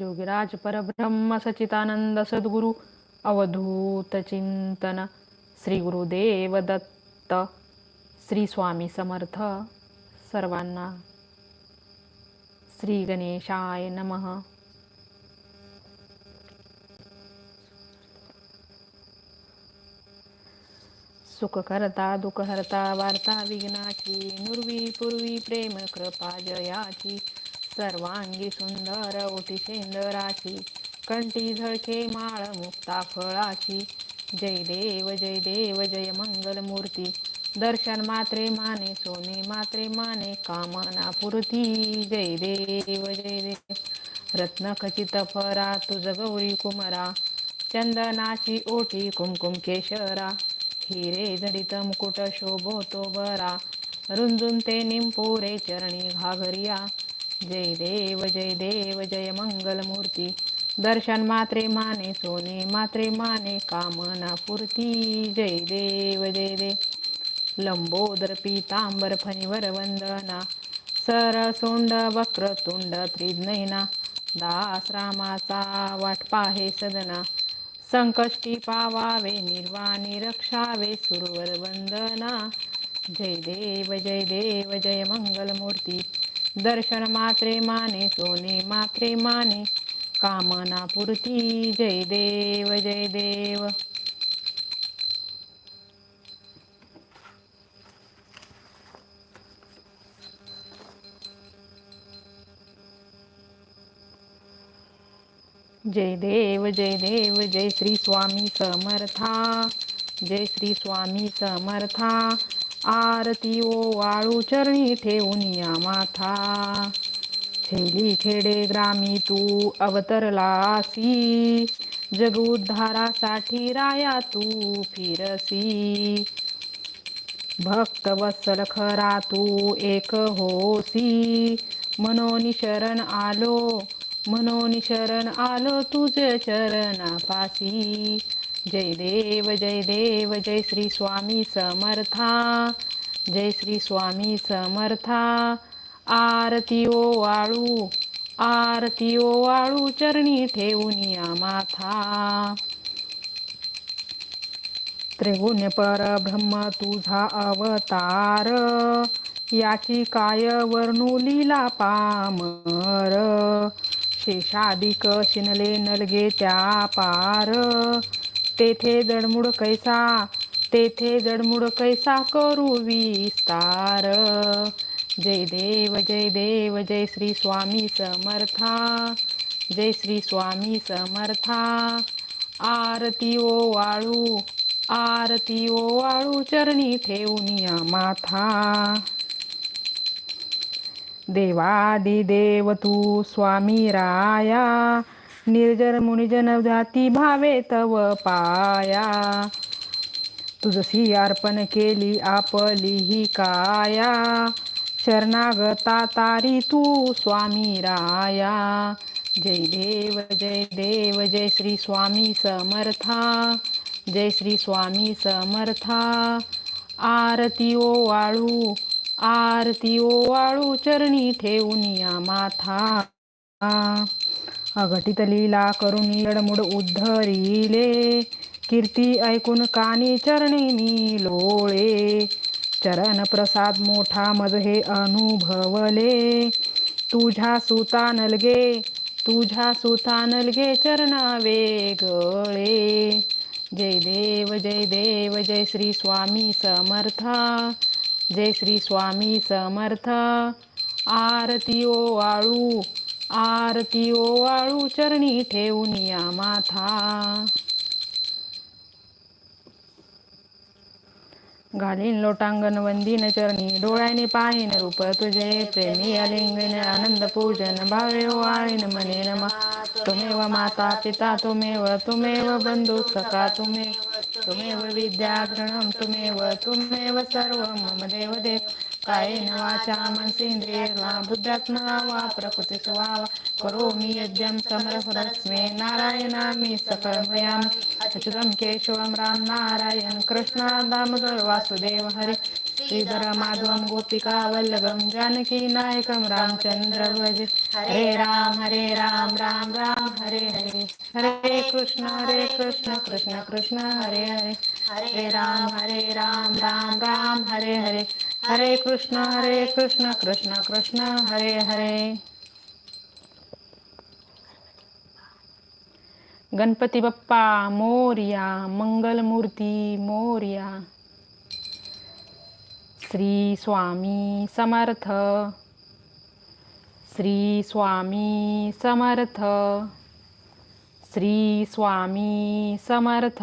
योगिराज परब्रह्म सचितानंद सद्गुरु अवधूत चिंतन श्री गुरुदेव दत्त श्री स्वामी समर्थ सर्वांना. श्री गणेशाय नम. सुखकर्ता करता वार्ता विघ्नाची नुर्वी पूर्वी प्रेम कृपा जयाची सर्वांगी सुंदर ओटी शेंदराची कंठी झळके माळ मुक्ता फळाची. जय देव जय देव जय मंगल मूर्ती. दर्शन मात्रे माने सोने मात्रे माने कामना पुरती. जय देव जय देव. रत्न खचित फरा तुझ गौरी कुमरा. चंदनाची ओटी कुमकुम केशरा. हिरे झडित मुकुट तो बरा. रुंजुन ते निंपुरे चरणी घाघरिया जय देव जय देव जय मंगल मूर्ती दर्शन मात्रे माने सोने मात्रे माने कामना पूर्ती. जय देव जय देव लंबोदर पीतांबर फणीवर वंदना. सरसोंड वक्रतुंड त्रिज्ञैना. दास रामाचा वाट पाहे सदना. संकष्टी पावावे निर्वाणी रक्षावे सुरवर वंदना. जय देव जय देव जय मंगल मूर्ती दर्शन मात्रे माने सोने मात्रे माने. कामना पूर्ती जय देव जय देव. जय देव जय देव जय श्री स्वामी समर्था. जय श्री स्वामी समर्था. आरती ओ वाळू चरणी ठेवून या माथा. खेली खेडे ग्रामी तू अवतरलासी जग उद्धारासाठी राया तू फिरसी. भक्त वत्सल खरा तू एक होसी. मनोनी शरण आलो मनोनी शरण आलो तुझे चरणापासी. जय देव जय देव जय श्री स्वामी समर्था जय श्री स्वामी समर्था. आरती ओ वाळू आरती ओ वाळू चरणी ठेवून या माथा. त्रिगुण्य परब्रह्म तुझा अवतार याची काय वर्णू लीला पामर? शेषादिक शिनले नलगे त्या पार तेथे जडमुड कैसा तेथे जडमुड कैसा करू विस्तार. जय देव जय देव जय श्री स्वामी समर्था जय श्री स्वामी समर्था. आरती ओ वाळू आरती ओ वाळू चरणी ठेवून या माथा. देवादि देव तू स्वामी राया निर्जर मुनिजन जाती भावे तव पाया. तुझसी अर्पण केली आपली ही काया. शरणागता तारी तू स्वामी राया. जय देव जय देव जय श्री स्वामी समर्था. जय श्री स्वामी समर्था. आरती ओ वाळू आरती ओ वाळू चरणी ठेवून या माथा. अघटित लीला करून यडमुड उद्धरिले. कीर्ती ऐकून कानी चरणी लोळे चरण प्रसाद मोठा मज हे अनुभवले. तुझ्या सुता नलगे तुझ्या सुता नलगे चरणा वेगळे जय देव जय देव जय श्री स्वामी समर्था. जय श्री स्वामी समर्थ. आरती ओ वाळू आरती ओवाळू चरणी ठेवून या माथा. घालीन लोटांगण वंदीन चरणी डोळ्याने पाहिन रूप तुझे प्रेमी अलिंगन आनंद पूजन भावे वाळीन मने नमा. तुमेव माता पिता तुमेव तुमेव बंधू सखा तुमेव तुमेव विद्याग्रणम तुमेव तुमेव सर्व मम देव देव. कायेन वाचा मनसेंद्रिय बुद्धात्मा वा प्रकृती स्वभाव करोमि यज्ञं समरफलस्मे नारायणामि सकलमयामि। अच्युतं केशवं राम नारायण कृष्ण दामोदर वासुदेव हरे। श्रीधर माधवं गोपिका वल्लभं जानकी नायकं रामचंद्र भज हरे राम हरे राम राम राम हरे हरे। हरे कृष्ण हरे कृष्ण कृष्ण कृष्ण हरे हरे। हरे राम हरे राम राम राम हरे हरे। हरे कृष्ण हरे कृष्ण कृष्ण कृष्ण हरे हरे. गणपती बाप्पा मोर्या मंगलमूर्ती मोर्या. श्री स्वामी समर्थ. श्री स्वामी समर्थ. श्री स्वामी समर्थ.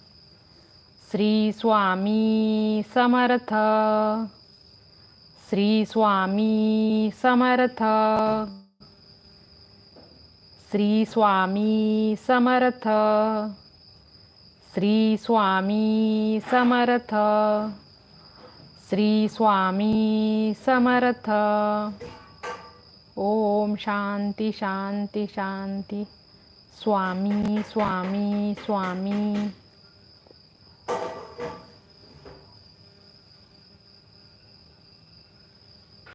श्री स्वामी समर्थ। श्री स्वामी समर्थ। श्री स्वामी समर्थ। श्री स्वामी समर्थ। श्री स्वामी समर्थ। ओम शांती शांती शांती। स्वामी स्वामी स्वामी।